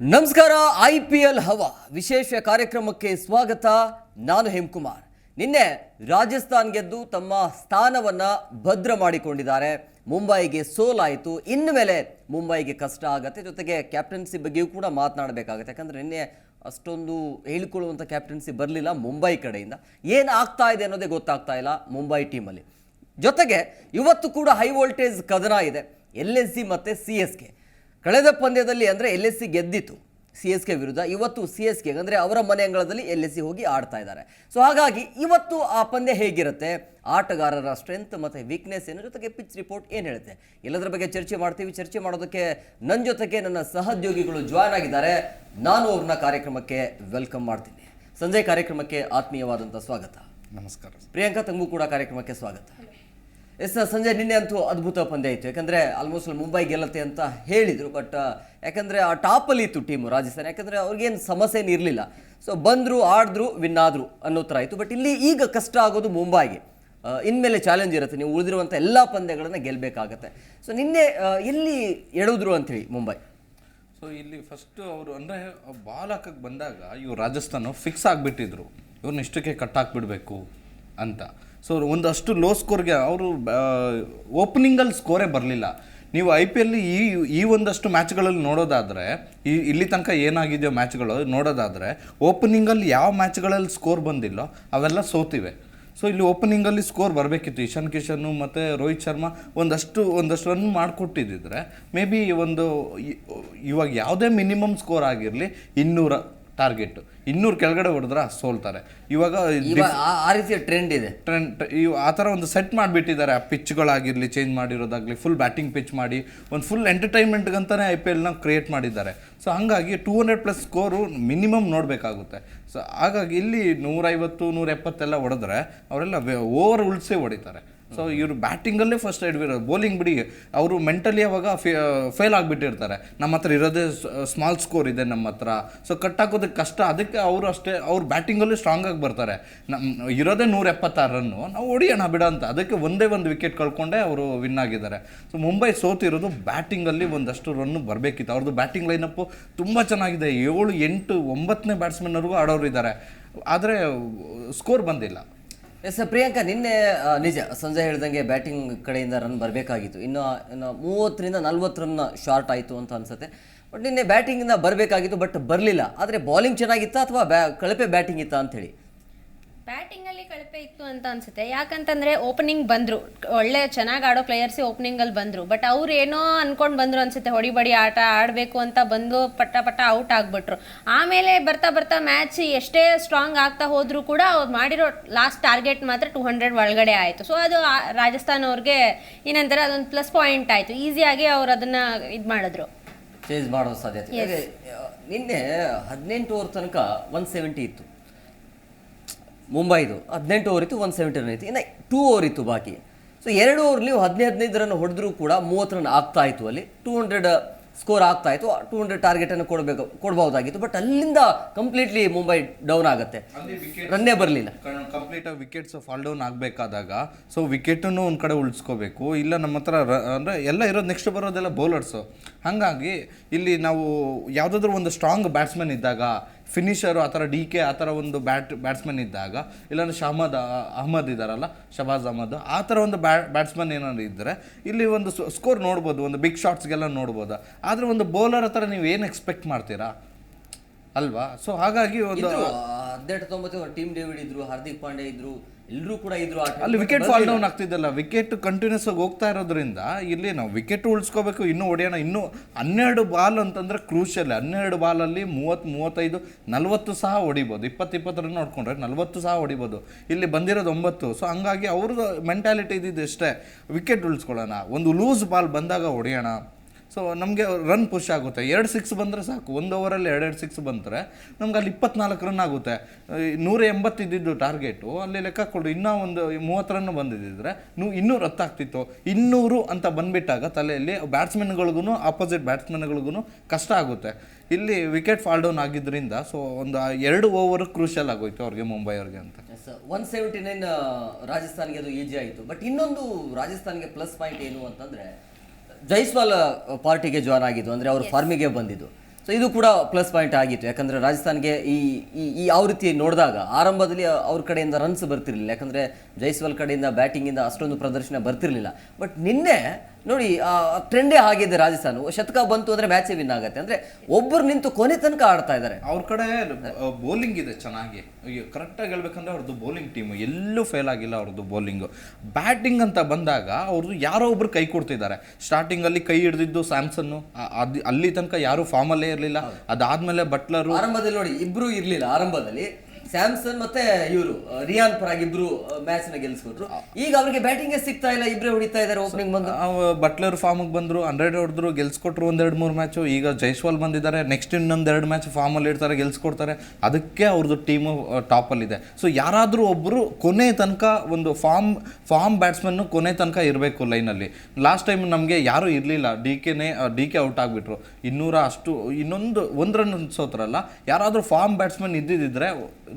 ನಮಸ್ಕಾರ, I P L ಹವಾ. ವಿಶೇಷ ಕಾರ್ಯಕ್ರಮಕ್ಕೆ ಸ್ವಾಗತ. ನಾನು ಹೇಮಕುಮಾರ್. ನಿನ್ನೆ ರಾಜಸ್ಥಾನ್ ಗೆದ್ದು ತಮ್ಮ ಸ್ಥಾನವನ್ನ ಭದ್ರ ಮಾಡಿಕೊಂಡಿದ್ದಾರೆ. ಮುಂಬೈಗೆ ಸೋಲಾಯಿತು. ಇನ್ನು ಮೇಲೆ ಮುಂಬೈಗೆ ಕಷ್ಟ ಆಗುತ್ತೆ. ಜೊತೆಗೆ ಕ್ಯಾಪ್ಟನ್ಸಿ ಬಗ್ಗೆಯೂ ಕೂಡ ಮಾತನಾಡಬೇಕಾಗುತ್ತೆ. ಯಾಕಂದರೆ ನಿನ್ನೆ ಅಷ್ಟೊಂದು ಹೇಳಿಕೊಳ್ಳುವಂಥ ಕ್ಯಾಪ್ಟನ್ಸಿ ಬರಲಿಲ್ಲ ಮುಂಬೈ ಕಡೆಯಿಂದ. ಏನು ಆಗ್ತಾ ಇದೆ ಅನ್ನೋದೇ ಗೊತ್ತಾಗ್ತಾ ಇಲ್ಲ ಮುಂಬೈ ಟೀಮಲ್ಲಿ. ಜೊತೆಗೆ ಇವತ್ತು ಕೂಡ ಹೈ ವೋಲ್ಟೇಜ್ ಕದನ ಇದೆ. ಎಲ್ ಎಸ್ ಸಿ ಮತ್ತು ಸಿ ಎಸ್ ಕೆ. ಕಳೆದ ಪಂದ್ಯದಲ್ಲಿ ಅಂದರೆ ಎಲ್ ಎಸ್ ಸಿ ಗೆದ್ದಿತ್ತು ಸಿ ಎಸ್ ಕೆ ವಿರುದ್ಧ. ಇವತ್ತು ಸಿ ಎಸ್ ಕೆ ಅಂದರೆ ಅವರ ಮನೆ ಅಂಗಳದಲ್ಲಿ ಎಲ್ ಎಸ್ ಸಿ ಹೋಗಿ ಆಡ್ತಾ ಇದ್ದಾರೆ. ಸೊ ಹಾಗಾಗಿ ಇವತ್ತು ಆ ಪಂದ್ಯ ಹೇಗಿರುತ್ತೆ? ಆಟಗಾರರ ಸ್ಟ್ರೆಂತ್ ಮತ್ತು ವೀಕ್ನೆಸ್ ಏನು ಜೊತೆಗೆ ಪಿಚ್ ರಿಪೋರ್ಟ್ ಏನು ಹೇಳುತ್ತೆ? ಎಲ್ಲದರ ಬಗ್ಗೆ ಚರ್ಚೆ ಮಾಡ್ತೀವಿ. ಚರ್ಚೆ ಮಾಡೋದಕ್ಕೆ ನನ್ನ ಜೊತೆಗೆ ನನ್ನ ಸಹೋದ್ಯೋಗಿಗಳು ಜಾಯ್ನ್ ಆಗಿದ್ದಾರೆ. ನಾನು ಅವ್ರನ್ನ ಕಾರ್ಯಕ್ರಮಕ್ಕೆ ವೆಲ್ಕಮ್ ಮಾಡ್ತೀನಿ. ಸಂಜೆ ಕಾರ್ಯಕ್ರಮಕ್ಕೆ ಆತ್ಮೀಯವಾದಂಥ ಸ್ವಾಗತ. ನಮಸ್ಕಾರ. ಪ್ರಿಯಾಂಕಾ ತಂಗೂ ಕೂಡ ಕಾರ್ಯಕ್ರಮಕ್ಕೆ ಸ್ವಾಗತ. ಎಸ್ ಸಂಜೆ ನಿನ್ನೆ ಅಂತೂ ಅದ್ಭುತ ಪಂದ್ಯ ಇತ್ತು. ಯಾಕಂದರೆ ಆಲ್ಮೋಸ್ಟ್ ಮುಂಬೈ ಗೆಲ್ಲತ್ತೆ ಅಂತ ಹೇಳಿದರು ಬಟ್ ಯಾಕಂದರೆ ಆ ಟಾಪಲ್ಲಿ ಇತ್ತು ಟೀಮು ರಾಜಸ್ಥಾನ. ಯಾಕಂದರೆ ಅವ್ರಿಗೇನು ಸಮಸ್ಯೆ ಏನು ಇರಲಿಲ್ಲ. ಸೊ ಬಂದರು, ಆಡಿದ್ರು ವಿನ್ ಆದರು ಅನ್ನೋ ಥರ ಆಯಿತು ಬಟ್ ಇಲ್ಲಿ ಈಗ ಕಷ್ಟ ಆಗೋದು ಮುಂಬೈಗೆ. ಇನ್ಮೇಲೆ ಚಾಲೆಂಜ್ ಇರುತ್ತೆ. ನೀವು ಉಳಿದಿರುವಂಥ ಎಲ್ಲ ಪಂದ್ಯಗಳನ್ನು ಗೆಲ್ಲಬೇಕಾಗತ್ತೆ ಸೊ ನಿನ್ನೆ ಎಲ್ಲಿ ಎಳೆದ್ರು ಅಂಥೇಳಿ ಮುಂಬೈ? ಸೊ ಇಲ್ಲಿ ಫಸ್ಟ್ ಅವರು ಅಂದರೆ ಬಾಲ್ ಹಾಕಕ್ಕೆ ಬಂದಾಗ ಇವ್ರು ರಾಜಸ್ಥಾನ ಫಿಕ್ಸ್ ಆಗಿಬಿಟ್ಟಿದ್ರು. ಇವ್ರನ್ನ ಇಷ್ಟಕ್ಕೆ ಕಟ್ ಹಾಕ್ಬಿಡ್ಬೇಕು. ಅಂತ. ಸೊ ಒಂದಷ್ಟು ಲೋ ಸ್ಕೋರ್ಗೆ ಅವರು ಓಪನಿಂಗಲ್ಲಿ ಸ್ಕೋರೇ ಬರಲಿಲ್ಲ. ನೀವು ಐ ಪಿ ಎಲ್ ಈ ಈ ಒಂದಷ್ಟು ಮ್ಯಾಚ್ಗಳಲ್ಲಿ ನೋಡೋದಾದರೆ, ಈ, ಇಲ್ಲಿ ತನಕ ಏನಾಗಿದೆಯೋ ಮ್ಯಾಚ್ಗಳು ನೋಡೋದಾದರೆ ಓಪನಿಂಗಲ್ಲಿ ಯಾವ ಮ್ಯಾಚ್ಗಳಲ್ಲಿ ಸ್ಕೋರ್ ಬಂದಿಲ್ಲೋ ಅವೆಲ್ಲ ಸೋತಿವೆ. ಸೊ ಇಲ್ಲಿ ಓಪನಿಂಗಲ್ಲಿ ಸ್ಕೋರ್ ಬರಬೇಕಿತ್ತು. ಇಶಾನ್ ಕಿಶನ್ ಮತ್ತು ರೋಹಿತ್ ಶರ್ಮಾ ಒಂದಷ್ಟು ಒಂದಷ್ಟು ರನ್ ಮಾಡಿಕೊಟ್ಟಿದ್ದಿದ್ರೆ ಮೇ ಬಿ ಒಂದು ಇವಾಗ ಯಾವುದೇ ಮಿನಿಮಮ್ ಸ್ಕೋರ್ ಆಗಿರಲಿ ಇನ್ನೂರ ಟಾರ್ಗೆಟ್. ಇನ್ನೂರು ಕೆಳಗಡೆ ಹೊಡೆದ್ರೆ ಸೋಲ್ತಾರೆ. ಇವಾಗ ಆ- ಆ ರೀತಿಯ ಟ್ರೆಂಡ್ ಇದೆ. ಟ್ರೆಂಡ್ ಇವು ಆ ಥರ ಒಂದು ಸೆಟ್ ಮಾಡಿಬಿಟ್ಟಿದ್ದಾರೆ. ಆ ಪಿಚ್ಗಳಾಗಿರಲಿ ಚೇಂಜ್ ಮಾಡಿರೋದಾಗಲಿ ಫುಲ್ ಬ್ಯಾಟಿಂಗ್ ಪಿಚ್ ಮಾಡಿ ಒಂದು ಫುಲ್ ಎಂಟರ್ಟೈನ್ಮೆಂಟ್ಗಂತಲೇ ಐ ಪಿ ಎಲ್ನ ಕ್ರಿಯೇಟ್ ಮಾಡಿದ್ದಾರೆ. ಸೊ ಹಾಗಾಗಿ two hundred plus score minimum ನೋಡಬೇಕಾಗುತ್ತೆ. So ಹಾಗಾಗಿ ಇಲ್ಲಿ ನೂರೈವತ್ತು ನೂರ ಎಪ್ಪತ್ತೆಲ್ಲ ಹೊಡೆದ್ರೆ ಅವರೆಲ್ಲ ಓವರ್ ಉಳಿಸೇ ಹೊಡಿತಾರೆ. ಸೊ ಇವರು ಬ್ಯಾಟಿಂಗಲ್ಲೇ ಫಸ್ಟ್ ಇಡ್ಬಿರೋದು ಬೌಲಿಂಗ್ ಬಿಡಿ, ಅವರು ಮೆಂಟಲಿ ಅವಾಗ ಫೇಲ್ ಆಗಿಬಿಟ್ಟಿರ್ತಾರೆ. ನಮ್ಮ ಹತ್ರ ಇರೋದೇ ಸ್ಮಾಲ್ ಸ್ಕೋರ್ ಇದೆ ನಮ್ಮ ಹತ್ರ. ಸೊ ಕಟ್ ಹಾಕೋದಕ್ಕೆ ಕಷ್ಟ. ಅದಕ್ಕೆ ಅವರು ಅಷ್ಟೇ, ಅವ್ರು ಬ್ಯಾಟಿಂಗಲ್ಲೂ ಸ್ಟ್ರಾಂಗ್ ಆಗಿ ಬರ್ತಾರೆ. ನಮ್ಮ ಇರೋದೇ ನೂರ ಎಪ್ಪತ್ತಾರು ರನ್ನು ನಾವು ಹೊಡಿಯೋಣ ಬಿಡ ಅಂತ. ಅದಕ್ಕೆ ಒಂದೇ ಒಂದು ವಿಕೆಟ್ ಕಳ್ಕೊಂಡೇ ಅವರು ವಿನ್ ಆಗಿದ್ದಾರೆ. ಸೊ ಮುಂಬೈ ಸೋತಿರೋದು ಬ್ಯಾಟಿಂಗಲ್ಲಿ ಒಂದಷ್ಟು ರನ್ನು ಬರಬೇಕಿತ್ತು. ಅವ್ರದ್ದು ಬ್ಯಾಟಿಂಗ್ ಲೈನಪ್ಪು ತುಂಬ ಚೆನ್ನಾಗಿದೆ. ಏಳು ಎಂಟು ಒಂಬತ್ತನೇ ಬ್ಯಾಟ್ಸ್ಮನ್ವರೆಗೂ ಆಡೋರು ಇದ್ದಾರೆ ಆದರೆ ಸ್ಕೋರ್ ಬಂದಿಲ್ಲ. ಎಸ್ ಪ್ರಿಯಾಂಕಾ, ನಿನ್ನೆ ನಿಜ ಸಂಜೆ ಹೇಳ್ದಂಗೆ ಬ್ಯಾಟಿಂಗ್ ಕಡೆಯಿಂದ ರನ್ ಬರಬೇಕಾಗಿತ್ತು. ಇನ್ನು ಇನ್ನು ಮೂವತ್ತರಿಂದ ನಲ್ವತ್ತು ರನ್ ಶಾರ್ಟ್ ಆಯಿತು ಅಂತ ಅನ್ಸುತ್ತೆ. ಬಟ್ ನಿನ್ನೆ ಬ್ಯಾಟಿಂಗಿಂದ ಬರಬೇಕಾಗಿತ್ತು, ಬಟ್ ಬರಲಿಲ್ಲ. ಆದರೆ ಬಾಲಿಂಗ್ ಚೆನ್ನಾಗಿತ್ತಾ ಅಥವಾ ಬ್ಯಾ, ಕಳಪೆ ಬ್ಯಾಟಿಂಗ್ ಇತ್ತಾ ಅಂಥೇಳಿ ಬ್ಯಾಟಿಂಗ್ ಅಲ್ಲಿ ಕಳಪೆ ಇತ್ತು ಅಂತ ಅನ್ಸುತ್ತೆ. ಯಾಕಂತಂದ್ರೆ ಓಪನಿಂಗ್ ಬಂದ್ರು. ಒಳ್ಳೆ ಚೆನ್ನಾಗಿ ಆಡೋ ಪ್ಲೇಯರ್ಸ್ ಓಪನಿಂಗ್ ಅಲ್ಲಿ ಬಂದ್ರು. ಬಟ್ ಅವ್ರು ಏನೋ ಅನ್ಕೊಂಡ್ ಬಂದ್ರು ಅನ್ಸುತ್ತೆ. ಹೊಡಿಬಡಿ ಆಟ ಆಡಬೇಕು ಅಂತ ಬಂದು ಪಟ್ಟ ಪಟ್ಟ ಔಟ್ ಆಗ್ಬಿಟ್ರು. ಆಮೇಲೆ ಬರ್ತಾ ಬರ್ತಾ ಮ್ಯಾಚ್ ಎಷ್ಟೇ ಸ್ಟ್ರಾಂಗ್ ಆಗ್ತಾ ಹೋದ್ರು ಕೂಡ ಅವ್ರು ಮಾಡಿರೋ ಲಾಸ್ಟ್ ಟಾರ್ಗೆಟ್ ಮಾತ್ರ ಟೂ ಹಂಡ್ರೆಡ್ ಒಳಗಡೆ ಆಯಿತು. ಸೊ ಅದು ರಾಜಸ್ಥಾನ್ ಅವ್ರಿಗೆ ಏನಂತಾರೆ ಅದೊಂದು ಪ್ಲಸ್ ಪಾಯಿಂಟ್ ಆಯ್ತು. ಈಸಿಯಾಗಿ ಅವ್ರು ಅದನ್ನ ಇದು ಮಾಡಿದ್ರು. ಚೇಂಜ್ ಮಾಡೋ ಸಾಧ್ಯತೆ. ನಿನ್ನೆ ಹದಿನೆಂಟು ಓವರ್ ತನಕ ಒನ್ ಸೆವೆಂಟಿ ಇತ್ತು. ಮುಂಬೈದು ಹದಿನೆಂಟು ಓವರ್ ಇತ್ತು ಒನ್ ಸೆವೆಂಟಿ ರನ್ ಇತ್ತು. ಇನ್ನು ಟೂ ಓವರ್ ಇತ್ತು ಬಾಕಿ. ಸೊ ಎರಡು ಓವರ್ ನೀವು ಹದಿನೈದು ಹದಿನೈದು ರನ್ ಹೊಡೆದ್ರೂ ಕೂಡ ಮೂವತ್ತು ರನ್ ಆಗ್ತಾ ಇತ್ತು ಅಲ್ಲಿ. ಟೂ ಹಂಡ್ರೆಡ್ ಸ್ಕೋರ್ ಆಗ್ತಾ ಇತ್ತು. ಟೂ ಹಂಡ್ರೆಡ್ ಟಾರ್ಗೆಟನ್ನು ಕೊಡಬೇಕು ಕೊಡಬಹುದಾಗಿತ್ತು. ಬಟ್ ಅಲ್ಲಿಂದ ಕಂಪ್ಲೀಟ್ಲಿ ಮುಂಬೈ ಡೌನ್ ಆಗುತ್ತೆ. ರನ್ನೇ ಬರಲಿಲ್ಲ. ಕಂಪ್ಲೀಟ್ ವಿಕೆಟ್ಸ್ ಫಾಲ್ ಡೌನ್ ಆಗಬೇಕಾದಾಗ ಸೊ ವಿಕೆಟನ್ನು ಒಂದು ಕಡೆ ಉಳಿಸ್ಕೋಬೇಕು. ಇಲ್ಲ ನಮ್ಮ ಹತ್ರ ಅಂದರೆ ಎಲ್ಲ ಇರೋದು ನೆಕ್ಸ್ಟ್ ಬರೋದೆಲ್ಲ ಬೌಲರ್ಸು ಹಾಗಾಗಿ ಇಲ್ಲಿ ನಾವು ಯಾವುದಾದ್ರೂ ಒಂದು ಸ್ಟ್ರಾಂಗ್ ಬ್ಯಾಟ್ಸ್ಮನ್ ಇದ್ದಾಗ ಫಿನಿಷರು ಆ ಥರ ಡಿ ಕೆ ಆ ಥರ ಒಂದು ಬ್ಯಾಟ್ ಬ್ಯಾಟ್ಸ್ಮನ್ ಇದ್ದಾಗ, ಇಲ್ಲಾಂದ್ರೆ ಶಹಮದ್ ಅಹಮದ್ ಇದ್ದಾರಲ್ಲ ಶಬಾಜ್ ಅಹಮದ್ ಆ ಥರ ಒಂದು ಬ್ಯಾ ಬ್ಯಾಟ್ಸ್ಮನ್ ಏನಾದ್ರು ಇದ್ದರೆ ಇಲ್ಲಿ ಒಂದು ಸ್ಕೋರ್ ನೋಡ್ಬೋದು, ಒಂದು ಬಿಗ್ ಶಾಟ್ಸ್ಗೆಲ್ಲ ನೋಡ್ಬೋದು. ಆದರೆ ಒಂದು ಬೌಲರ್ ಹತ್ರ ನೀವು ಏನು ಎಕ್ಸ್ಪೆಕ್ಟ್ ಮಾಡ್ತೀರಾ? ಅಲ್ವಾ? ಸೊ ಹಾಗಾಗಿ ಒಂದು ಹದಿನೆಂಟು ತೊಂಬತ್ತು ಟೀಮ್ ಡೇವಿಡ್ ಇದ್ರು, ಹಾರ್ದಿಕ್ ಪಾಂಡೆ ಇದ್ರು ಎಲ್ಲರೂ ಕೂಡ ಇದ್ರು ಆಟ ಅಲ್ಲಿ ವಿಕೆಟ್ ಫಾಲ್ ಡೌನ್ ಆಗ್ತಿದ್ದಲ್ಲ. ವಿಕೆಟ್ ಕಂಟಿನ್ಯೂಸ್ ಆಗಿ ಹೋಗ್ತಾ ಇರೋದ್ರಿಂದ ಇಲ್ಲಿ ನಾವು ವಿಕೆಟ್ ಉಳಿಸ್ಕೋಬೇಕು ಇನ್ನೂ ಹೊಡೆಯೋಣ ಇನ್ನೂ ಹನ್ನೆರಡು ಬಾಲ್ ಅಂತಂದ್ರೆ ಕ್ರೂಷಿಯಲ್ ಹನ್ನೆರಡು ಬಾಲಲ್ಲಿ ಮೂವತ್ತು ಮೂವತ್ತೈದು ನಲ್ವತ್ತು ಸಹ ಹೊಡಿಬೋದು. ಇಪ್ಪತ್ತು ಇಪ್ಪತ್ತು ರನ್ ನೋಡ್ಕೊಂಡ್ರೆ ನಲ್ವತ್ತು ಸಹ ಹೊಡಿಬೋದು. ಇಲ್ಲಿ ಬಂದಿರೋದು ಒಂಬತ್ತು. ಸೊ ಹಂಗಾಗಿ ಅವ್ರದ್ದು ಮೆಂಟಾಲಿಟಿ ಇದ್ದಿದ್ದು ಅಷ್ಟೇ ವಿಕೆಟ್ ಉಳಿಸ್ಕೊಳ್ಳೋಣ. ಒಂದು ಲೂಸ್ ಬಾಲ್ ಬಂದಾಗ ಹೊಡೆಯೋಣ. ಸೊ ನಮಗೆ ರನ್ ಪುಷ್ ಆಗುತ್ತೆ. ಎರಡು ಸಿಕ್ಸ್ ಬಂದರೆ ಸಾಕು. ಒಂದು ಓವರಲ್ಲಿ ಎರಡೆರಡು ಸಿಕ್ಸ್ ಬಂದರೆ ನಮ್ಗೆ ಅಲ್ಲಿ ಇಪ್ಪತ್ನಾಲ್ಕು ರನ್ ಆಗುತ್ತೆ. ನೂರ ಎಂಬತ್ತು ಇದ್ದಿದ್ದು ಟಾರ್ಗೆಟು ಅಲ್ಲಿ ಲೆಕ್ಕ ಕೊಡು. ಇನ್ನೂ ಒಂದು ಮೂವತ್ತು ರನ್ ಬಂದಿದ್ದಿದ್ರೆ ನೂ ಇನ್ನೂರು ಹತ್ತಾಗ್ತಿತ್ತು ಇನ್ನೂರು ಅಂತ ಬಂದ್ಬಿಟ್ಟಾಗ ತಲೆಯಲ್ಲಿ ಬ್ಯಾಟ್ಸ್ಮನ್ಗಳಿಗೂ ಆಪೋಸಿಟ್ ಬ್ಯಾಟ್ಸ್ಮನ್ಗಳಿಗೂ ಕಷ್ಟ ಆಗುತ್ತೆ. ಇಲ್ಲಿ ವಿಕೆಟ್ ಫಾಲ್ ಡೌನ್ ಆಗಿದ್ದರಿಂದ ಸೊ ಒಂದು ಎರಡು ಓವರ್ ಕ್ರೂಷಿಯಲ್ ಆಗೋಯ್ತು ಅವ್ರಿಗೆ ಮುಂಬೈ ಅವ್ರಿಗೆ ಅಂತ. ಒನ್ ಸೆವೆಂಟಿ ನೈನ್ ರಾಜಸ್ಥಾನ್ಗೆ ಅದು ಈಜಿ ಆಯಿತು. ಬಟ್ ಇನ್ನೊಂದು ರಾಜಸ್ಥಾನ್ಗೆ ಪ್ಲಸ್ ಪಾಯಿಂಟ್ ಏನು ಅಂತಂದ್ರೆ ಜೈಸ್ವಾಲ್ ಪಾರ್ಟಿಗೆ ಜಾಯ್ನ್ ಆಗಿದ್ದು ಅಂದರೆ ಅವರು ಫಾರ್ಮಿಗೆ ಬಂದಿದ್ದು. ಸೊ ಇದು ಕೂಡ ಪ್ಲಸ್ ಪಾಯಿಂಟ್ ಆಗಿತ್ತು. ಯಾಕಂದರೆ ರಾಜಸ್ಥಾನ್ಗೆ ಈ ಈ- ಈ ಆವೃತ್ತಿ ನೋಡಿದಾಗ ಆರಂಭದಲ್ಲಿ ಅವ್ರ ಕಡೆಯಿಂದ ರನ್ಸ್ ಬರ್ತಿರಲಿಲ್ಲ. ಯಾಕಂದರೆ ಜೈಸ್ವಾಲ್ ಕಡೆಯಿಂದ ಬ್ಯಾಟಿಂಗಿಂದ ಅಷ್ಟೊಂದು ಪ್ರದರ್ಶನ ಬರ್ತಿರಲಿಲ್ಲ. ಬಟ್ ನಿನ್ನೆ ನೋಡಿ ಟ್ರೆಂಡೇ ಆಗಿದೆ ರಾಜಸ್ಥಾನ. ಶತಕ ಬಂತು ಅಂದ್ರೆ ಮ್ಯಾಚ್ ವಿನ್ ಆಗುತ್ತೆ. ಅಂದ್ರೆ ಒಬ್ಬರು ನಿಂತು ಕೊನೆ ತನಕ ಆಡ್ತಾ ಇದ್ದಾರೆ ಅವ್ರ ಕಡೆ ಬೌಲಿಂಗ್ ಇದೆ ಚೆನ್ನಾಗಿ. ಕರೆಕ್ಟಾಗಿ ಹೇಳ್ಬೇಕಂದ್ರೆ ಅವ್ರದ್ದು ಬೌಲಿಂಗ್ ಟೀಮ್ ಎಲ್ಲೂ ಫೇಲ್ ಆಗಿಲ್ಲ ಅವ್ರದ್ದು ಬೌಲಿಂಗ್ ಬ್ಯಾಟಿಂಗ್ ಅಂತ ಬಂದಾಗ ಅವ್ರದ್ದು ಯಾರೋ ಒಬ್ರು ಕೈ ಕೊಡ್ತಿದ್ದಾರೆ. ಸ್ಟಾರ್ಟಿಂಗಲ್ಲಿ ಕೈ ಹಿಡಿದಿದ್ದು ಸ್ಯಾಮ್ಸನ್ ಅದು ಅಲ್ಲಿ ತನಕ ಯಾರು ಫಾರ್ಮಲ್ಲೇ ಇರಲಿಲ್ಲ. ಅದಾದ್ಮೇಲೆ ಬಟ್ಲರು ಆರಂಭದಲ್ಲಿ ನೋಡಿ ಇಬ್ರು ಇರಲಿಲ್ಲ. ಆರಂಭದಲ್ಲಿ ಸ್ಯಾಮ್ಸನ್ ಮತ್ತೆ ಇವರು ರಿಯಾನ್ ಪರಾಗ್ ಇಬ್ರು ಮ್ಯಾಚ್ನ ಗೆಲ್ಸ್ಕೊಟ್ರು. ಈಗ ಅವ್ರಿಗೆ ಬ್ಯಾಟಿಂಗ್ ಸಿಗ್ತಾ ಇಲ್ಲ ಇಬ್ರೇ ಹೊಡಿತಾ ಇದ್ದಾರೆ ಓಪನಿಂಗ್ ಬಂದು. ಬಟ್ಲರ್ ಫಾರ್ಮಿಗೆ ಬಂದ್ರು ಹಂಡ್ರೆಡ್ ಹೊಡೆದ್ರು ಗೆಲ್ಸ್ಕೊಟ್ರು ಒಂದೆರಡು ಮೂರು ಮ್ಯಾಚು ಈಗ ಜೈಸ್ವಾಲ್ ಬಂದಿದ್ದಾರೆ ನೆಕ್ಸ್ಟ್ ಇನ್ನೊಂದು ಎರಡು ಮ್ಯಾಚ್ ಫಾರ್ಮಲ್ಲಿ ಇರ್ತಾರೆ ಗೆಲ್ಸ್ಕೊಡ್ತಾರೆ. ಅದಕ್ಕೆ ಅವ್ರದ್ದು ಟೀಮು ಟಾಪಲ್ಲಿದೆ ಸೊ ಯಾರಾದರೂ ಒಬ್ಬರು ಕೊನೆ ತನಕ ಒಂದು ಫಾರ್ಮ್ ಫಾರ್ಮ್ ಬ್ಯಾಟ್ಸ್ಮನ್ನು ಕೊನೆ ತನಕ ಇರಬೇಕು ಲೈನಲ್ಲಿ ಲಾಸ್ಟ್ ಟೈಮ್ ನಮಗೆ ಯಾರೂ ಇರಲಿಲ್ಲ ಡಿ ಕೆನೇ ಡಿ ಕೆ ಔಟ್ ಆಗಿಬಿಟ್ರು. ಇನ್ನೂರ ಅಷ್ಟು ಇನ್ನೊಂದು ಒಂದು ರನ್ ಸೋತ್ರಲ್ಲ. ಯಾರಾದರೂ ಫಾರ್ಮ್ ಬ್ಯಾಟ್ಸ್ಮನ್ ಇದ್ದಿದ್ದಿದ್ರೆ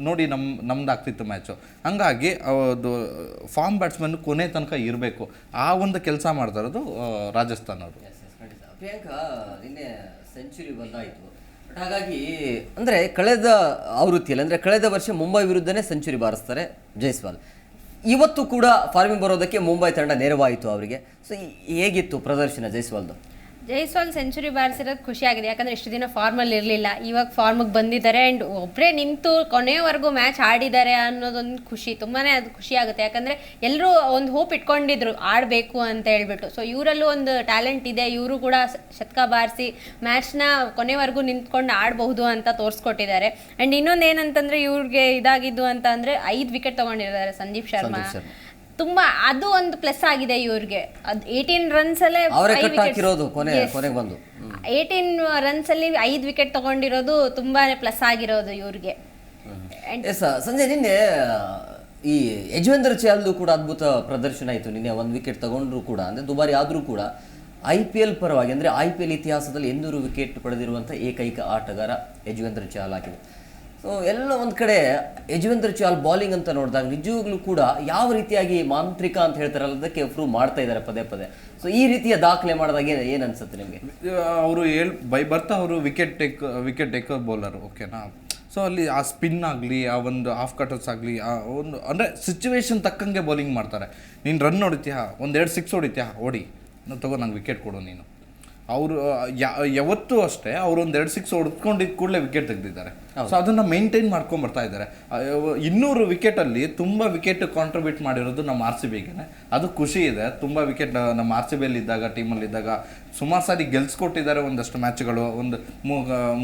ನೋಡಿ ನಮ್ಮ ನಮ್ದು ಆಗ್ತಿತ್ತು ಮ್ಯಾಚು ಹಂಗಾಗಿ ಅದು ಫಾರ್ಮ್ ಬ್ಯಾಟ್ಸ್ಮನ್ ಕೊನೆ ತನಕ ಇರಬೇಕು. ಆ ಒಂದು ಕೆಲಸ ಮಾಡ್ತಾ ಇರೋದು ರಾಜಸ್ಥಾನ್ ಅವರು. ಪ್ರಿಯಾಂಕಾ ನಿನ್ನೆ ಸೆಂಚುರಿ ಬಂದಾಯಿತು. ಬಟ್ ಹಾಗಾಗಿ ಅಂದರೆ ಕಳೆದ ಆವೃತ್ತಿಯಲ್ಲಿ, ಅಂದರೆ ಕಳೆದ ವರ್ಷ ಮುಂಬೈ ವಿರುದ್ಧನೇ ಸೆಂಚುರಿ ಬಾರಿಸ್ತಾರೆ ಜೈಸ್ವಾಲ್. ಇವತ್ತು ಕೂಡ ಫಾರ್ಮಿಂಗ್ ಬರೋದಕ್ಕೆ ಮುಂಬೈ ತಂಡ ನೆರವಾಯಿತು ಅವರಿಗೆ. ಸೊ ಹೇಗಿತ್ತು ಪ್ರದರ್ಶನ ಜೈಸ್ವಾಲ್ದು? ಜೈಸ್ವಾಲ್ ಸೆಂಚುರಿ ಬಾರಿಸಿರೋದು ಖುಷಿ ಆಗಿದೆ ಯಾಕಂದ್ರೆ ಇಷ್ಟು ದಿನ ಫಾರ್ಮಲ್ಲಿ ಇರಲಿಲ್ಲ. ಇವಾಗ ಫಾರ್ಮಿಗೆ ಬಂದಿದ್ದಾರೆ ಆ್ಯಂಡ್ ಒಬ್ಬರೇ ನಿಂತು ಕೊನೆಯವರೆಗೂ ಮ್ಯಾಚ್ ಆಡಿದ್ದಾರೆ ಅನ್ನೋದೊಂದು ಖುಷಿ. ತುಂಬಾ ಅದು ಖುಷಿ ಆಗುತ್ತೆ. ಯಾಕಂದರೆ ಎಲ್ಲರೂ ಒಂದು ಹೋಪ್ ಇಟ್ಕೊಂಡಿದ್ರು, ಆಡಬೇಕು ಅಂತ ಹೇಳ್ಬಿಟ್ಟು. ಸೊ ಇವರಲ್ಲೂ ಒಂದು ಟ್ಯಾಲೆಂಟ್ ಇದೆ. ಇವರು ಕೂಡ ಶತಕ ಬಾರಿಸಿ ಮ್ಯಾಚ್ನ ಕೊನೆವರೆಗೂ ನಿಂತ್ಕೊಂಡು ಆಡಬಹುದು ಅಂತ ತೋರಿಸ್ಕೊಟ್ಟಿದ್ದಾರೆ. ಆ್ಯಂಡ್ ಇನ್ನೊಂದು ಏನಂತಂದರೆ ಇವ್ರಿಗೆ ಇದಾಗಿದ್ದು ಅಂತ ಅಂದರೆ ಐದು ವಿಕೆಟ್ ತೊಗೊಂಡಿದ್ದಾರೆ ಸಂದೀಪ್ ಶರ್ಮಾ. ತುಂಬಾ ಅದು ಒಂದು ಪ್ಲಸ್ ಆಗಿದೆ ಇವ್ರಿಗೆ. ಅದು ಏಯ್ಟೀನ್ ರನ್ಸ್ ಅಲ್ಲೇ ಅವರೇ five ಕಟ್ ಹಾಕಿರೋದು ಕೊನೆ ಕೊನೆಗೆ ಬಂದು. ಏಯ್ಟೀನ್ ರನ್ಸ್ ಅಲ್ಲಿ ಐದು ವಿಕೆಟ್ ತಗೊಂಡಿರೋದು ತುಂಬಾನೇ ಪ್ಲಸ್ ಆಗಿರೋದು ಇವ್ರಿಗೆ. ಎಸ್ ಸಂಜೆ ನಿನ್ನೆ ಈ ಯಜವೇಂದ್ರ ಚಹಲ್ದು ಕೂಡ ಅದ್ಭುತ ಪ್ರದರ್ಶನ ಆಯಿತು. ನಿನ್ನೆ ಒಂದು ವಿಕೆಟ್ ತಗೊಂಡ್ರು ಕೂಡ ಅಂದರೆ ದುಬಾರಿ ಆದರೂ ಕೂಡ ಐ ಪಿ ಎಲ್ ಪರವಾಗಿ ಅಂದರೆ ಐ ಪಿ ಎಲ್ ಇತಿಹಾಸದಲ್ಲಿ ಎಂದೂರು ವಿಕೆಟ್ ಪಡೆದಿರುವಂಥ ಏಕೈಕ ಆಟಗಾರ ಯಜವೇಂದ್ರ ಚಹಲ್ ಆಗಿದೆ ಎಲ್ಲ ಒಂದು ಕಡೆ ಯಜವೇಂದ್ರ ಚಾಲ್ ಬಾಲಿಂಗ್ ಅಂತ ನೋಡಿದಾಗ ನಿಜವಾಗ್ಲೂ ಕೂಡ ಯಾವ ರೀತಿಯಾಗಿ ಮಾಂತ್ರಿಕ ಅಂತ ಹೇಳ್ತಾರಲ್ಲ, ಅದಕ್ಕೆ ಪ್ರೂವ್ ಮಾಡ್ತಾ ಇದ್ದಾರೆ ಪದೇ ಪದೇ. ಸೊ ಈ ರೀತಿಯ ದಾಖಲೆ ಮಾಡಿದಾಗ ಏನು ಅನ್ಸುತ್ತೆ ನಿಮಗೆ? ಅವರು ಹೇಳ್ ಬೈ ಬರ್ತಾ ಅವರು wicket take wicket taker bowler ಓಕೆನಾ ಸೊ ಅಲ್ಲಿ ಆ ಸ್ಪಿನ್ ಆಗಲಿ, ಆ ಒಂದು ಆಫ್ ಕಟರ್ಸ್ ಆಗಲಿ, ಆ ಒಂದು ಅಂದರೆ ಸಿಚುವೇಶನ್ ತಕ್ಕಂಗೆ ಬೌಲಿಂಗ್ ಮಾಡ್ತಾರೆ. ನೀನು ರನ್ ಹೊಡಿತೀಯಾ? ಒಂದೆರಡು ಸಿಕ್ಸ್ ಹೊಡಿತೀಯಾ? ಓಡಿ. ನಾನು ತಗೋ, ನಂಗೆ ವಿಕೆಟ್ ಕೊಡು ನೀನು. ಅವರು ಯಾವತ್ತೂ ಅಷ್ಟೇ ಅವರು ಒಂದು ಎರಡು ಸಿಕ್ಸ್ ಹೊಡ್ಕೊಂಡಿದ್ದ ಕೂಡಲೇ ವಿಕೆಟ್ ತೆಗೆದಿದ್ದಾರೆ. ಸೊ ಅದನ್ನು ಮೇಂಟೈನ್ ಮಾಡ್ಕೊಂಡು ಬರ್ತಾ ಇದ್ದಾರೆ. ಇನ್ನೂರು ವಿಕೆಟಲ್ಲಿ ತುಂಬ ವಿಕೆಟ್ ಕಾಂಟ್ರಿಬ್ಯೂಟ್ ಮಾಡಿರೋದು ನಮ್ಮ ಆರ್ ಸಿ ಬಿಗೆ ಅದು ಖುಷಿ ಇದೆ. ತುಂಬ ವಿಕೆಟ್ ನಮ್ಮ ಆರ್ ಸಿ ಬಿಯಲ್ಲಿ ಇದ್ದಾಗ ಟೀಮಲ್ಲಿ ಇದ್ದಾಗ ಸುಮಾರು ಸಾರಿ ಗೆಲ್ಸ್ಕೊಟ್ಟಿದ್ದಾರೆ ಒಂದಷ್ಟು ಮ್ಯಾಚ್ಗಳು. ಒಂದು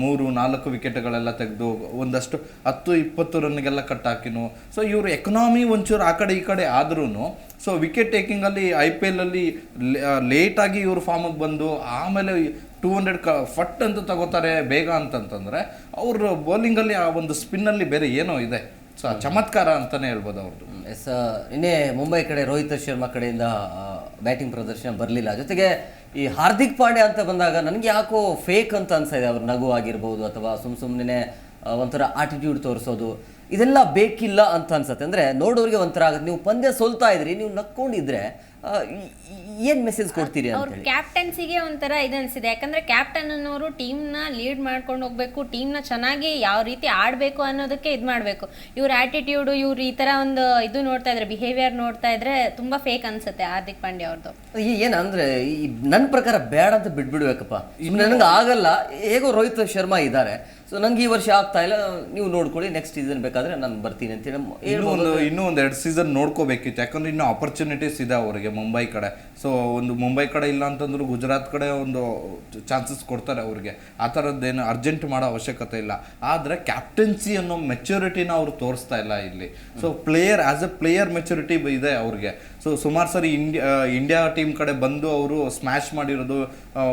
ಮೂರು ನಾಲ್ಕು ವಿಕೆಟ್ಗಳೆಲ್ಲ ತೆಗೆದು ಒಂದಷ್ಟು ಹತ್ತು ಇಪ್ಪತ್ತು ರನ್ಗೆಲ್ಲ ಕಟ್ ಹಾಕಿನು. ಸೊ ಇವರು ಎಕನಾಮಿ ಒಂಚೂರು ಆ ಕಡೆ ಈ ಕಡೆ ಆದ್ರೂ ಸೊ ವಿಕೆಟ್ ಟೇಕಿಂಗಲ್ಲಿ ಐ ಪಿ ಎಲ್ಲಲ್ಲಿ ಲೇಟಾಗಿ ಇವರು ಫಾರ್ಮಿಗೆ ಬಂದು ಆಮೇಲೆ ಟೂ ಹಂಡ್ರೆಡ್ ಕ ಫಟ್ ಅಂತ ತಗೋತಾರೆ ಬೇಗ ಅಂತಂತಂದರೆ ಅವರು ಬೌಲಿಂಗಲ್ಲಿ ಆ ಒಂದು ಸ್ಪಿನ್ನಲ್ಲಿ ಬೇರೆ ಏನೋ ಇದೆ. ಸೊ ಚಮತ್ಕಾರ ಅಂತಲೇ ಹೇಳ್ಬೋದು ಅವ್ರದ್ದು ಎಸ್ ಇನ್ನೇ ಮುಂಬೈ ಕಡೆ ರೋಹಿತ್ ಶರ್ಮಾ ಕಡೆಯಿಂದ ಬ್ಯಾಟಿಂಗ್ ಪ್ರದರ್ಶನ ಬರಲಿಲ್ಲ. ಜೊತೆಗೆ ಈ ಹಾರ್ದಿಕ್ ಪಾಂಡೆ ಅಂತ ಬಂದಾಗ ನನಗೆ ಯಾಕೋ ಫೇಕ್ ಅಂತ ಅನ್ಸಿದೆ ಅವ್ರ ನಗು ಆಗಿರ್ಬೋದು ಅಥವಾ ಸುಮ್ ಸುಮ್ಮನೆ ಒಂಥರ ಆಟಿಟ್ಯೂಡ್ ತೋರಿಸೋದು. ಇದೆಲ್ಲ ಬೇಕಿಲ್ಲ ಅಂತ ಅನ್ಸುತ್ತೆ. ಅಂದರೆ ನೋಡೋರಿಗೆ ಒಂಥರ ಆಗುತ್ತೆ. ನೀವು ಪಂದ್ಯ ಸೋಲ್ತಾ ಇದ್ರಿ, ನೀವು ನಕ್ಕೊಂಡಿದ್ರೆ ಏನು ಮೆಸೇಜ್ ಕೊಡ್ತೀರಿ ಅವ್ರ ಅಂತ ಕ್ಯಾಪ್ಟನ್ಸಿಗೆ ಒಂಥರ ಇದು ಅನ್ಸಿದೆ. ಯಾಕಂದ್ರೆ ಕ್ಯಾಪ್ಟನ್ ಅನ್ನೋರು ಟೀಮ್ನ ಲೀಡ್ ಮಾಡ್ಕೊಂಡು ಹೋಗ್ಬೇಕು ಟೀಮ್ನ ಚೆನ್ನಾಗಿ ಯಾವ ರೀತಿ ಆಡ್ಬೇಕು ಅನ್ನೋದಕ್ಕೆ ಇದು ಮಾಡಬೇಕು. ಇವ್ರ ಆಟಿಟ್ಯೂಡ್ ಇವ್ರು ಈ ಥರ ಒಂದು ಇದು ನೋಡ್ತಾ ಇದ್ರೆ ಬಿಹೇವಿಯರ್ ನೋಡ್ತಾ ಇದ್ರೆ ತುಂಬಾ ಫೇಕ್ ಅನ್ಸುತ್ತೆ ಹಾರ್ದಿಕ್ ಪಾಂಡ್ಯ ಅವ್ರದ್ದು ಏನಂದ್ರೆ ನನ್ನ ಪ್ರಕಾರ ಬೇಡ ಅಂತ ಬಿಟ್ಬಿಡ್ಬೇಕಪ್ಪ. ನನಗೆ ಆಗಲ್ಲ. ಹೇಗೋ ರೋಹಿತ್ ಶರ್ಮಾ ಇದ್ದಾರೆ. ಸೊ ನಂಗೆ ಈ ವರ್ಷ ಆಗ್ತಾ ಇಲ್ಲ. ನೀವು ನೋಡ್ಕೊಳ್ಳಿ ನೆಕ್ಸ್ಟ್ ಸೀಸನ್ ಬೇಕಾದ್ರೆ ನಾನು ಬರ್ತೀನಿ ಅಂತ ಹೇಳಿ ಇನ್ನೂ ಒಂದು ಇನ್ನೂ ಒಂದು ಎರಡು ಸೀಸನ್ ನೋಡ್ಕೋಬೇಕಿತ್ತು. ಯಾಕಂದ್ರೆ ಇನ್ನೂ ಆಪರ್ಚುನಿಟೀಸ್ ಇದೆ ಅವರಿಗೆ ಮುಂಬೈ ಕಡೆ. ಸೊ ಒಂದು ಮುಂಬೈ ಕಡೆ ಇಲ್ಲ ಅಂತಂದ್ರು ಗುಜರಾತ್ ಕಡೆ ಒಂದು ಚಾನ್ಸಸ್ ಕೊಡ್ತಾರೆ ಅವ್ರಿಗೆ. ಆ ಥರದ್ದೇನು ಅರ್ಜೆಂಟ್ ಮಾಡೋ ಅವಶ್ಯಕತೆ ಇಲ್ಲ. ಆದರೆ ಕ್ಯಾಪ್ಟನ್ಸಿ ಅನ್ನೋ ಮೆಚುರಿಟಿನ ಅವರು ತೋರಿಸ್ತಾ ಇಲ್ಲ ಇಲ್ಲಿ. So player as a player maturity ಇದೆ ಅವ್ರಿಗೆ. ಸೊ ಸುಮಾರು ಸರಿ ಇಂಡಿಯಾ ಇಂಡಿಯಾ ಟೀಮ್ ಕಡೆ ಬಂದು ಅವರು ಸ್ಮ್ಯಾಶ್ ಮಾಡಿರೋದು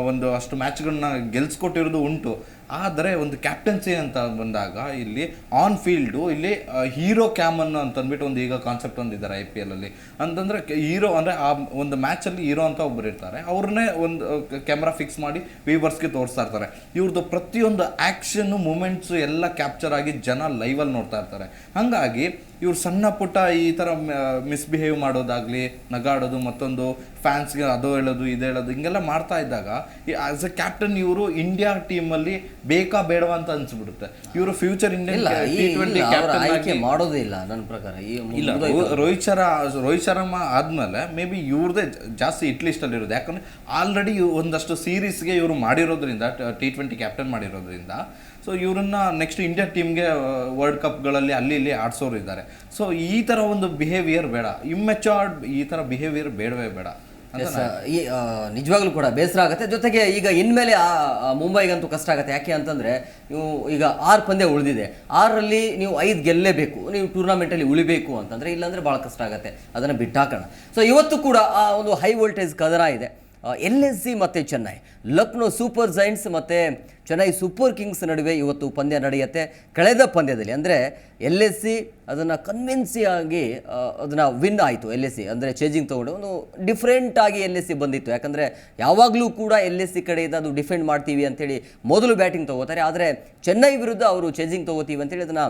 ಒಂದು ಅಷ್ಟು ಮ್ಯಾಚ್ಗಳನ್ನ ಗೆಲ್ಸ್ಕೊಟ್ಟಿರೋದು ಉಂಟು. ಆದರೆ ಒಂದು ಕ್ಯಾಪ್ಟನ್ಸಿ ಅಂತ ಬಂದಾಗ ಇಲ್ಲಿ ಆನ್ ಫೀಲ್ಡು ಇಲ್ಲಿ ಹೀರೋ ಕ್ಯಾಮನ್ ಅಂತಂದ್ಬಿಟ್ಟು ಅಂತ ಅಂದ್ಬಿಟ್ಟು ಒಂದು ಈಗ ಕಾನ್ಸೆಪ್ಟ್ ಒಂದಿದ್ದಾರೆ ಐ ಪಿ ಎಲ್ ಅಲ್ಲಿ. ಅಂತಂದ್ರೆ ಹೀರೋ ಅಂದ್ರೆ ಆ ಒಂದು ಮ್ಯಾಚಲ್ಲಿ ಹೀರೋ ಅಂತ ಒಬ್ಬರು ಇರ್ತಾರೆ. ಅವ್ರನ್ನೇ ಒಂದು ಕ್ಯಾಮ್ರಾ ಫಿಕ್ಸ್ ಮಾಡಿ ವೀವರ್ಸ್ಗೆ ತೋರಿಸ್ತಾ ಇರ್ತಾರೆ. ಇವ್ರದ್ದು ಪ್ರತಿಯೊಂದು ಆ್ಯಕ್ಷನ್ನು ಮೂಮೆಂಟ್ಸು ಎಲ್ಲ ಕ್ಯಾಪ್ಚರ್ ಆಗಿ ಜನ ಲೈವಲ್ಲಿ ನೋಡ್ತಾ ಇರ್ತಾರೆ. ಹಾಗಾಗಿ ಇವ್ರು ಸಣ್ಣ ಪುಟ್ಟ ಈ ಥರ ಮಿಸ್ಬಿಹೇವ್ ಮಾಡೋದಾಗ್ಲಿ ನಗಾಡೋದು ಮತ್ತೊಂದು ಫ್ಯಾನ್ಸ್ಗೆ ಅದು ಹೇಳೋದು ಇದು ಹೇಳೋದು ಹಿಂಗೆಲ್ಲ ಮಾಡ್ತಾ ಇದ್ದಾಗ ಆಸ್ ಅ ಕ್ಯಾಪ್ಟನ್ ಇವರು ಇಂಡಿಯಾ ಟೀಮಲ್ಲಿ ಬೇಕಾ ಬೇಡವಾ ಅಂತ ಅನ್ಸ್ಬಿಡುತ್ತೆ. ಇವರು ಫ್ಯೂಚರ್ ಇಂಡಿಯನ್ ಇಲ್ಲ ಈ ಟಿ ಟ್ವೆಂಟಿ ಇಲ್ಲ, ಅವ್ರ ಕ್ಯಾಪ್ಟನ್ ಆಯ್ಕೆ ಮಾಡೋದೇ ಇಲ್ಲ ನನ್ನ ಪ್ರಕಾರ. ಇಲ್ಲ ರೋಹಿತ್ ಶರ್ಮಾ ರೋಹಿತ್ ಶರ್ಮಾ ಆದ್ಮೇಲೆ ಮೇ ಬಿ ಇವ್ರದೇ ಜಾಸ್ತಿ ಇಟ್ ಲಿಸ್ಟ್ ಅಲ್ಲಿ ಇರೋದು. ಯಾಕಂದ್ರೆ ಆಲ್ರೆಡಿ ಒಂದಷ್ಟು ಸೀರೀಸ್ಗೆ ಇವರು ಮಾಡಿರೋದ್ರಿಂದ ಟಿ ಟ್ವೆಂಟಿ ಕ್ಯಾಪ್ಟನ್ ಮಾಡಿರೋದ್ರಿಂದ ಸೊ ಇವರನ್ನ ನೆಕ್ಸ್ಟ್ ಇಂಡಿಯಾ ಟೀಮ್ಗೆ ವರ್ಲ್ಡ್ ಕಪ್ಗಳಲ್ಲಿ ಅಲ್ಲಿ ಇಲ್ಲಿ ಆಡ್ಸೋರು ಇದ್ದಾರೆ. ಸೊ ಈ ಥರ ಒಂದು ಬಿಹೇವಿಯರ್ ಬೇಡ. ಇಮ್ಮೆಚೋರ್ಡ್ ಈ ಥರ ಬಿಹೇವಿಯರ್ ಬೇಡವೇ ಬೇಡ. ಈ ನಿಜವಾಗ್ಲೂ ಕೂಡ ಬೇಸರ ಆಗುತ್ತೆ. ಜೊತೆಗೆ ಈಗ ಇನ್ಮೇಲೆ ಆ ಮುಂಬೈಗಂತೂ ಕಷ್ಟ ಆಗುತ್ತೆ. ಯಾಕೆ ಅಂತಂದರೆ ನೀವು ಈಗ ಆರು ಪಂದ್ಯ ಉಳಿದಿದೆ. ಆರಲ್ಲಿ ನೀವು ಐದು ಗೆಲ್ಲೇಬೇಕು. ನೀವು ಟೂರ್ನಾಮೆಂಟಲ್ಲಿ ಉಳಿಬೇಕು ಅಂತಂದರೆ ಇಲ್ಲಾಂದರೆ ಭಾಳ ಕಷ್ಟ ಆಗುತ್ತೆ. ಅದನ್ನು ಬಿಟ್ಟಾಕೋಣ. ಸೊ ಇವತ್ತು ಕೂಡ ಆ ಒಂದು ಹೈ ವೋಲ್ಟೇಜ್ ಕದನ ಇದೆ. ಎಲ್ ಎಸ್ ಸಿ ಮತ್ತು ಚೆನ್ನೈ. ಲಕ್ನೋ ಸೂಪರ್ ಜೈಂಟ್ಸ್ ಮತ್ತು ಚೆನ್ನೈ ಸೂಪರ್ ಕಿಂಗ್ಸ್ ನಡುವೆ ಇವತ್ತು ಪಂದ್ಯ ನಡೆಯುತ್ತೆ. ಕಳೆದ ಪಂದ್ಯದಲ್ಲಿ ಅಂದರೆ ಎಲ್ ಎಸ್ ಸಿ ಅದನ್ನು ಕನ್ವಿನ್ಸಿಯಾಗಿ ಅದನ್ನು ವಿನ್ ಆಯಿತು ಎಲ್ ಎಸ್ ಸಿ ಅಂದರೆ ಚೇಂಜಿಂಗ್ ತೊಗೊಂಡು ಒಂದು ಡಿಫ್ರೆಂಟಾಗಿ ಎಲ್ ಎಸ್ ಸಿ ಬಂದಿತ್ತು. ಯಾಕಂದರೆ ಯಾವಾಗಲೂ ಕೂಡ ಎಲ್ ಎಸ್ ಸಿ ಕಡೆಯಿಂದ ಅದು ಡಿಫೆಂಡ್ ಮಾಡ್ತೀವಿ ಅಂಥೇಳಿ ಮೊದಲು ಬ್ಯಾಟಿಂಗ್ ತೊಗೋತಾರೆ. ಆದರೆ ಚೆನ್ನೈ ವಿರುದ್ಧ ಅವರು ಚೇಂಜಿಂಗ್ ತೊಗೋತೀವಿ ಅಂತೇಳಿ ಅದನ್ನು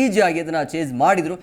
ಈಜಿಯಾಗಿ ಅದನ್ನು ಚೇಂಜ್ ಮಾಡಿದರು.